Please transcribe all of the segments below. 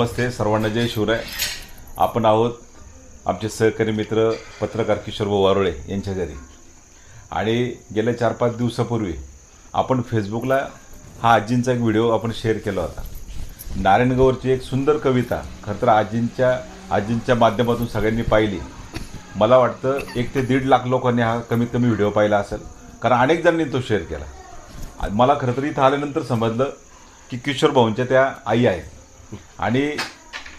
नमस्ते सर्वांना जय शिवराय. आपण आहोत आमचे सहकारी मित्र पत्रकार किशोरभाऊ वारोळे यांच्या घरी. आणि गेल्या चार पाच दिवसापूर्वी आपण फेसबुकला हा आजींचा एक व्हिडिओ आपण शेअर केला होता. नारायण गौरची एक सुंदर कविता खरं तर आजींच्या आजींच्या माध्यमातून सगळ्यांनी पाहिली. मला वाटतं एक ते दीड लाख लोकांनी हा कमीत कमी व्हिडिओ पाहिला असेल. कारण अनेक जणांनी तो शेअर केला. मला खरं तर इथं आल्यानंतर समजलं की किशोर भाऊंच्या त्या आई आहेत. आणि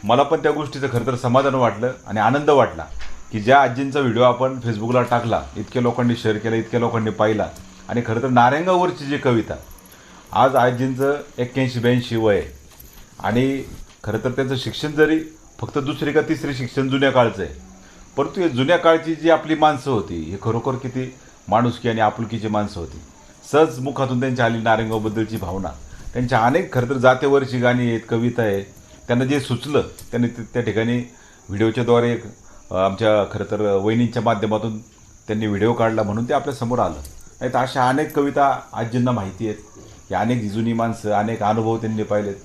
मला पण त्या गोष्टीचं खरं तर समाधान वाटलं आणि आनंद वाटला की ज्या आजींचा व्हिडिओ आपण फेसबुकला टाकला इतक्या लोकांनी शेअर केला इतक्या लोकांनी पाहिला आणि खरं तर नारायणगाववरची जी कविता आज आजींचं एक्क्याऐंशी ब्याऐंशी वय आहे. आणि खरं तर त्यांचं शिक्षण जरी फक्त दुसरी का तिसरी शिक्षण जुन्या काळचं आहे परंतु हे जुन्या काळची जी आपली माणसं होती ही खरोखर किती माणुसकी आणि आपुलकीची माणसं होती. सहज मुखातून त्यांच्या आली नारायणगावबद्दलची भावना. त्यांच्या अनेक खरं तर जातेवरची गाणी आहेत कविता आहे त्यांना जे सुचलं त्यांनी ते- त्या ठिकाणी व्हिडिओच्याद्वारे एक आमच्या खरं तर वहिनींच्या माध्यमातून त्यांनी व्हिडिओ काढला म्हणून ते आपल्यासमोर आलं. नाही तर अशा अनेक कविता आजींना माहिती आहेत. की अनेक जुनी माणसं अनेक अनुभव त्यांनी पाहिलेत.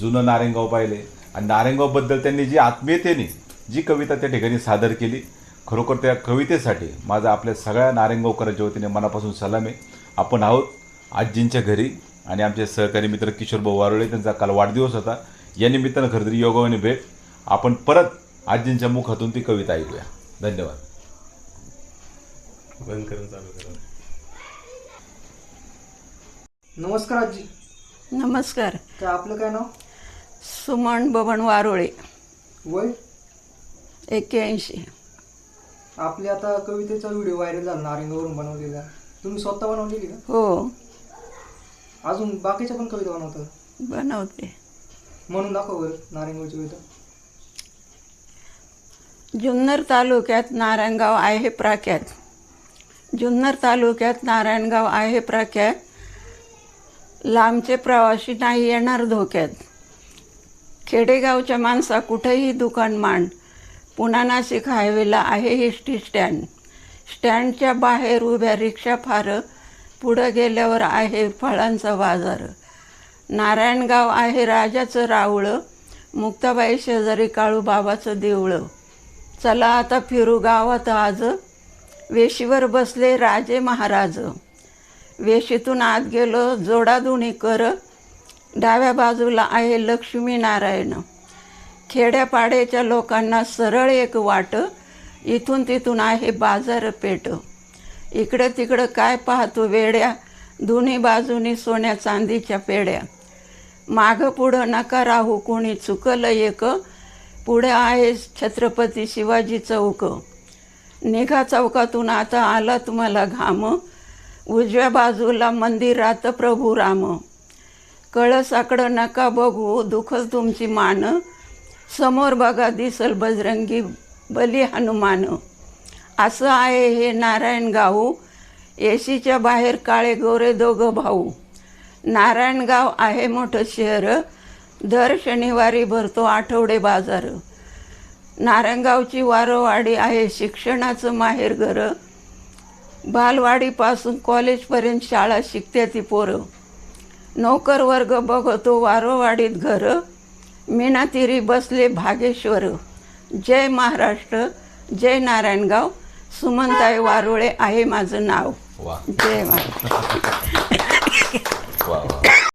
जुनं नारेंगाव पाहिले. आणि नारेंगावबद्दल त्यांनी जी आत्मीयतेने जी कविता त्या ठिकाणी सादर केली खरोखर त्या कवितेसाठी माझा आपल्या सगळ्या नारेंगावकरांच्या वतीने मनापासून सलाम आहे. आपण आहोत आजींच्या घरी. आणि आमचे सहकारी मित्र किशोरभाऊ वारोळे त्यांचा काल वाढदिवस होता. या निमित्तानं खरं तरी योगाने भेट. आपण परत आजींच्या मुखातून ती कविता ऐकूया. धन्यवाद. बंद करून चालू करा. नमस्कार आजी. नमस्कार. काय आपलं काय नाव? सुमन बबन वारोळे. वय? एक्क्याऐंशी. आपली आता कवितेचा व्हिडिओ व्हायरल झाला नारिंगावरून बनवलेला. तुम्ही स्वतः बनवलेली का? हो. अजून बाकीच्या पण कविता बनवतात. बनवते. म्हणून दाखव बरं नारिंगावची कविता. जुन्नर तालुक्यात नारायणगाव आहे प्राख्यात. जुन्नर तालुक्यात नारायणगाव आहे प्राख्यात. लांबचे प्रवासी नाही येणार धोक्यात. खेडेगावच्या माणसा कुठेही दुकान मांड. पुणा नाशिक हायवेला आहे एस स्टँड स्टँडच्या बाहेर उभ्या रिक्षा फार पुढं गेल्यावर आहे फळांचा बाजार. नारायणगाव आहे राजाचं रावळं मुक्ताबाई शेजारी काळूबाबाचं देवळं चला आता फिरू गावात आज. वेशीवर बसले राजे महाराज. वेशीतून आत गेलो जोडादुणी कर. डाव्या बाजूला आहे लक्ष्मीनारायण खेड्यापाड्याच्या लोकांना सरळ एक वाट. इथून तिथून आहे बाजारपेठ. इकडं तिकडं काय पाहतो वेड्या? दोन्ही बाजूनी सोन्या चांदीच्या पेड्या. मागं पुढं नका राहू कोणी चुकलं एक. पुढे आहे छत्रपती शिवाजी चौक. निघा चौकातून आता आला तुम्हाला घाम. उजव्या बाजूला मंदिरात प्रभू राम. कळसाकडं नका बघू दुखल तुमची मान. समोर बघा दिसल बजरंगी बली हनुमान. असं आहे हे नारायणगाव एसीच्या बाहेर काळे गोरे दोघं भाऊ. नारायणगाव आहे मोठं शहर. दर शनिवारी भरतो आठवडे बाजार. नारायणगावची वारोवाडी आहे शिक्षणाचं माहेरघर बालवाडीपासून कॉलेजपर्यंत शाळा शिकते ती पोरं. नोकर वर्ग बघतो वारोवाडीत घर. मीनातिरी बसले भागेश्वर. जय महाराष्ट्र जय नारायणगाव. सुमनताई वारोळे आहे माझं नाव. वा.